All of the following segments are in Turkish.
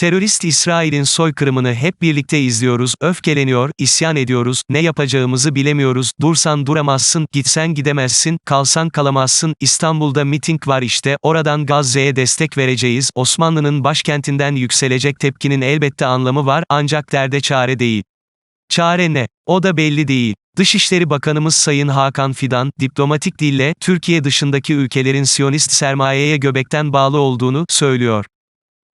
Terörist İsrail'in soykırımını hep birlikte izliyoruz, öfkeleniyor, isyan ediyoruz, ne yapacağımızı bilemiyoruz, dursan duramazsın, gitsen gidemezsin, kalsan kalamazsın, İstanbul'da miting var işte, oradan Gazze'ye destek vereceğiz, Osmanlı'nın başkentinden yükselecek tepkinin elbette anlamı var, ancak derde çare değil. Çare ne? O da belli değil. Dışişleri Bakanımız Sayın Hakan Fidan, diplomatik dille, Türkiye dışındaki ülkelerin Siyonist sermayeye göbekten bağlı olduğunu, söylüyor.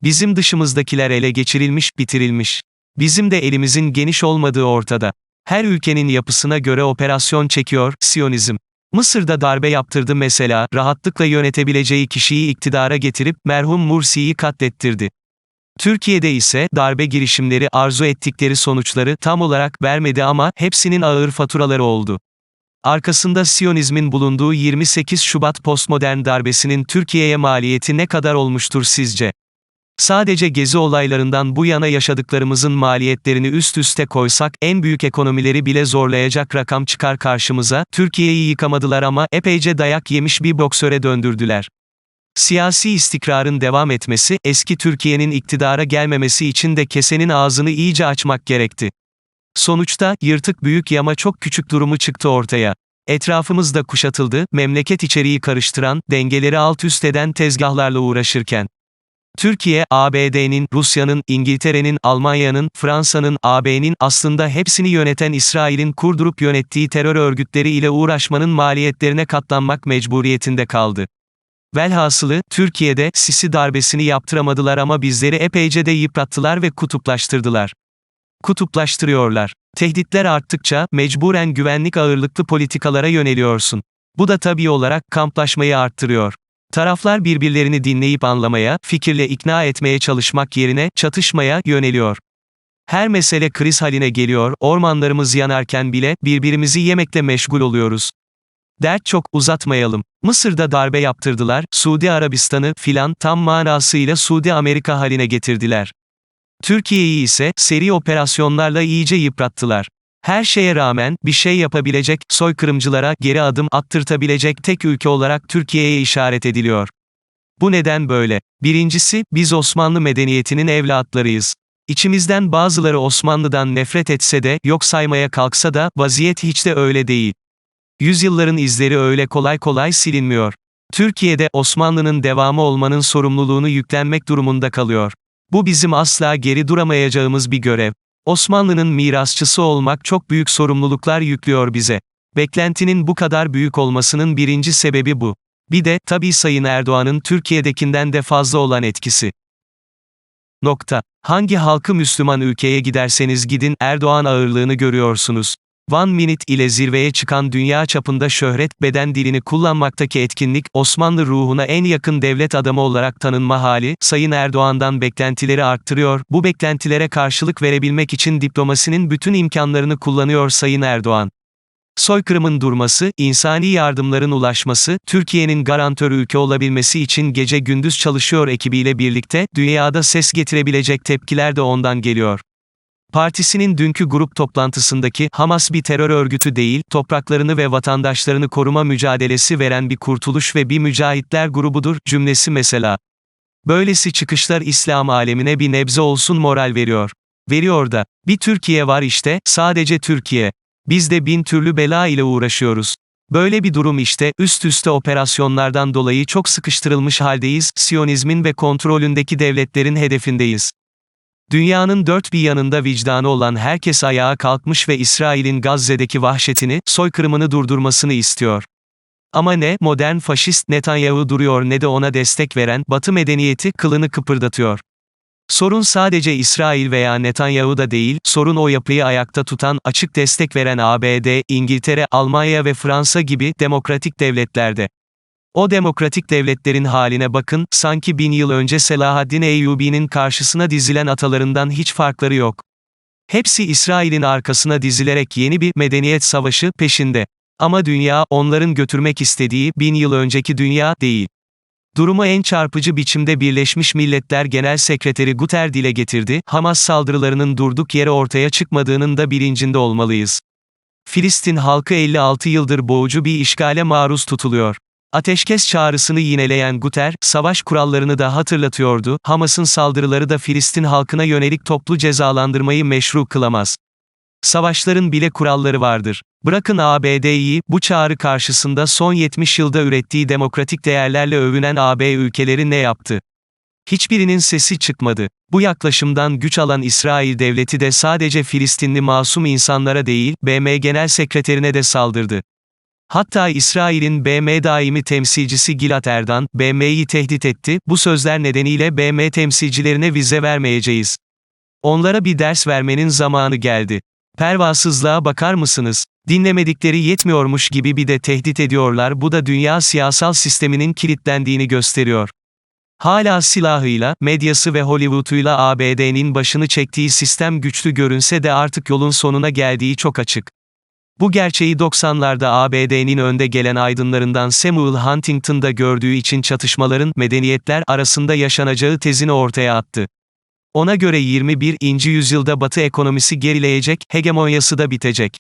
Bizim dışımızdakiler ele geçirilmiş, bitirilmiş. Bizim de elimizin geniş olmadığı ortada. Her ülkenin yapısına göre operasyon çekiyor, Siyonizm. Mısır'da darbe yaptırdı mesela, rahatlıkla yönetebileceği kişiyi iktidara getirip, merhum Mursi'yi katlettirdi. Türkiye'de ise, darbe girişimleri arzu ettikleri sonuçları tam olarak vermedi ama, hepsinin ağır faturaları oldu. Arkasında Siyonizmin bulunduğu 28 Şubat postmodern darbesinin Türkiye'ye maliyeti ne kadar olmuştur sizce? Sadece gezi olaylarından bu yana yaşadıklarımızın maliyetlerini üst üste koysak, en büyük ekonomileri bile zorlayacak rakam çıkar karşımıza, Türkiye'yi yıkamadılar ama, epeyce dayak yemiş bir boksöre döndürdüler. Siyasi istikrarın devam etmesi, eski Türkiye'nin iktidara gelmemesi için de kesenin ağzını iyice açmak gerekti. Sonuçta, yırtık büyük yama çok küçük durumu çıktı ortaya. Etrafımızda kuşatıldı, memleket içeriği karıştıran, dengeleri alt üst eden tezgahlarla uğraşırken. Türkiye, ABD'nin, Rusya'nın, İngiltere'nin, Almanya'nın, Fransa'nın, AB'nin, aslında hepsini yöneten İsrail'in kurdurup yönettiği terör örgütleri ile uğraşmanın maliyetlerine katlanmak mecburiyetinde kaldı. Velhasılı, Türkiye'de, Sisi darbesini yaptıramadılar ama bizleri epeyce de yıprattılar ve kutuplaştırdılar. Kutuplaştırıyorlar. Tehditler arttıkça, mecburen güvenlik ağırlıklı politikalara yöneliyorsun. Bu da tabii olarak, kamplaşmayı arttırıyor. Taraflar birbirlerini dinleyip anlamaya, fikirle ikna etmeye çalışmak yerine, çatışmaya, yöneliyor. Her mesele kriz haline geliyor, ormanlarımız yanarken bile, birbirimizi yemekle meşgul oluyoruz. Dert çok, uzatmayalım. Mısır'da darbe yaptırdılar, Suudi Arabistan'ı, filan, tam manasıyla Suudi Amerika haline getirdiler. Türkiye'yi ise, seri operasyonlarla iyice yıprattılar. Her şeye rağmen, bir şey yapabilecek, soykırımcılara, geri adım attırtabilecek tek ülke olarak Türkiye'ye işaret ediliyor. Bu neden böyle? Birincisi, biz Osmanlı medeniyetinin evlatlarıyız. İçimizden bazıları Osmanlı'dan nefret etse de, yok saymaya kalksa da, vaziyet hiç de öyle değil. Yüzyılların izleri öyle kolay kolay silinmiyor. Türkiye'de, Osmanlı'nın devamı olmanın sorumluluğunu yüklenmek durumunda kalıyor. Bu bizim asla geri duramayacağımız bir görev. Osmanlı'nın mirasçısı olmak çok büyük sorumluluklar yüklüyor bize. Beklentinin bu kadar büyük olmasının birinci sebebi bu. Bir de, tabii Sayın Erdoğan'ın Türkiye'dekinden de fazla olan etkisi. Nokta. Hangi halkı Müslüman ülkeye giderseniz gidin, Erdoğan ağırlığını görüyorsunuz. One Minute ile zirveye çıkan dünya çapında şöhret, beden dilini kullanmaktaki etkinlik, Osmanlı ruhuna en yakın devlet adamı olarak tanınma hali, Sayın Erdoğan'dan beklentileri arttırıyor, bu beklentilere karşılık verebilmek için diplomasinin bütün imkanlarını kullanıyor Sayın Erdoğan. Soykırımın durması, insani yardımların ulaşması, Türkiye'nin garantör ülke olabilmesi için gece gündüz çalışıyor ekibiyle birlikte, dünyada ses getirebilecek tepkiler de ondan geliyor. Partisinin dünkü grup toplantısındaki, Hamas bir terör örgütü değil, topraklarını ve vatandaşlarını koruma mücadelesi veren bir kurtuluş ve bir mücahitler grubudur, cümlesi mesela. Böylesi çıkışlar İslam alemine bir nebze olsun moral veriyor. Veriyor da. Bir Türkiye var işte, sadece Türkiye. Biz de bin türlü bela ile uğraşıyoruz. Böyle bir durum işte, üst üste operasyonlardan dolayı çok sıkıştırılmış haldeyiz, Siyonizmin ve kontrolündeki devletlerin hedefindeyiz. Dünyanın dört bir yanında vicdanı olan herkes ayağa kalkmış ve İsrail'in Gazze'deki vahşetini, soykırımını durdurmasını istiyor. Ama ne, modern faşist Netanyahu duruyor ne de ona destek veren, Batı medeniyeti, kılını kıpırdatıyor. Sorun sadece İsrail veya Netanyahu'da değil, sorun o yapıyı ayakta tutan, açık destek veren ABD, İngiltere, Almanya ve Fransa gibi, demokratik devletlerde. O demokratik devletlerin haline bakın, sanki bin yıl önce Selahaddin Eyyubi'nin karşısına dizilen atalarından hiç farkları yok. Hepsi İsrail'in arkasına dizilerek yeni bir medeniyet savaşı peşinde. Ama dünya, onların götürmek istediği bin yıl önceki dünya değil. Durumu en çarpıcı biçimde Birleşmiş Milletler Genel Sekreteri Guter dile getirdi, Hamas saldırılarının durduk yere ortaya çıkmadığının da bilincinde olmalıyız. Filistin halkı 56 yıldır boğucu bir işgale maruz tutuluyor. Ateşkes çağrısını yineleyen Guter, savaş kurallarını da hatırlatıyordu, Hamas'ın saldırıları da Filistin halkına yönelik toplu cezalandırmayı meşru kılamaz. Savaşların bile kuralları vardır. Bırakın ABD'yi, bu çağrı karşısında son 70 yılda ürettiği demokratik değerlerle övünen AB ülkeleri ne yaptı? Hiçbirinin sesi çıkmadı. Bu yaklaşımdan güç alan İsrail devleti de sadece Filistinli masum insanlara değil, BM Genel Sekreterine de saldırdı. Hatta İsrail'in BM daimi temsilcisi Gilad Erdan, BM'yi tehdit etti, bu sözler nedeniyle BM temsilcilerine vize vermeyeceğiz. Onlara bir ders vermenin zamanı geldi. Pervasızlığa bakar mısınız? Dinlemedikleri yetmiyormuş gibi bir de tehdit ediyorlar bu da dünya siyasal sisteminin kilitlendiğini gösteriyor. Hala silahıyla, medyası ve Hollywood'uyla ABD'nin başını çektiği sistem güçlü görünse de artık yolun sonuna geldiği çok açık. Bu gerçeği 90'larda ABD'nin önde gelen aydınlarından Samuel Huntington'da gördüğü için çatışmaların medeniyetler arasında yaşanacağı tezini ortaya attı. Ona göre 21. yüzyılda Batı ekonomisi gerileyecek, hegemonyası da bitecek.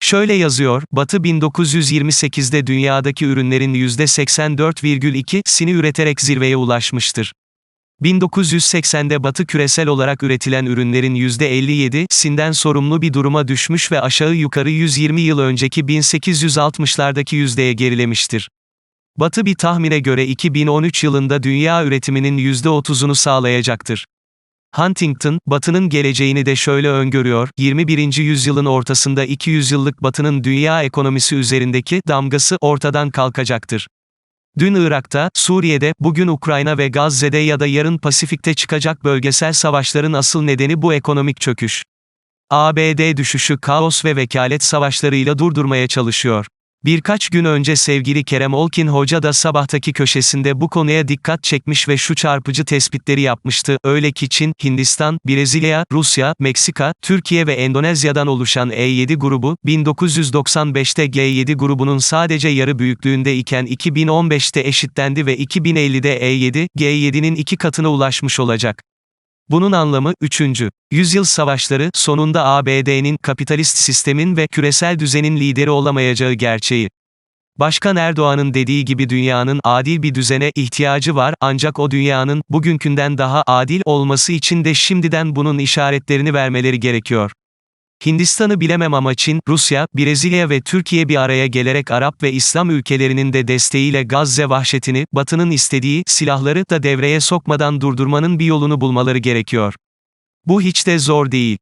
Şöyle yazıyor, Batı 1928'de dünyadaki ürünlerin %84,2'sini üreterek zirveye ulaşmıştır. 1980'de Batı küresel olarak üretilen ürünlerin %57'sinden sorumlu bir duruma düşmüş ve aşağı yukarı 120 yıl önceki 1860'lardaki yüzdeye gerilemiştir. Batı bir tahmine göre 2013 yılında dünya üretiminin %30'unu sağlayacaktır. Huntington, Batı'nın geleceğini de şöyle öngörüyor, 21. yüzyılın ortasında 200 yıllık Batı'nın dünya ekonomisi üzerindeki damgası ortadan kalkacaktır. Dün Irak'ta, Suriye'de, bugün Ukrayna ve Gazze'de ya da yarın Pasifik'te çıkacak bölgesel savaşların asıl nedeni bu ekonomik çöküş. ABD düşüşü kaos ve vekalet savaşlarıyla durdurmaya çalışıyor. Birkaç gün önce sevgili Kerem Olkin Hoca da sabahtaki köşesinde bu konuya dikkat çekmiş ve şu çarpıcı tespitleri yapmıştı. Öyle ki Çin, Hindistan, Brezilya, Rusya, Meksika, Türkiye ve Endonezya'dan oluşan E7 grubu, 1995'te G7 grubunun sadece yarı büyüklüğünde iken 2015'te eşitlendi ve 2050'de E7, G7'nin iki katına ulaşmış olacak. Bunun anlamı, 3. Yüzyıl savaşları, sonunda ABD'nin kapitalist sistemin ve küresel düzenin lideri olamayacağı gerçeği. Başkan Erdoğan'ın dediği gibi dünyanın adil bir düzene ihtiyacı var ancak o dünyanın bugünkünden daha adil olması için de şimdiden bunun işaretlerini vermeleri gerekiyor. Hindistan'ı bilemem ama Çin, Rusya, Brezilya ve Türkiye bir araya gelerek Arap ve İslam ülkelerinin de desteğiyle Gazze vahşetini, Batı'nın istediği silahları da devreye sokmadan durdurmanın bir yolunu bulmaları gerekiyor. Bu hiç de zor değil.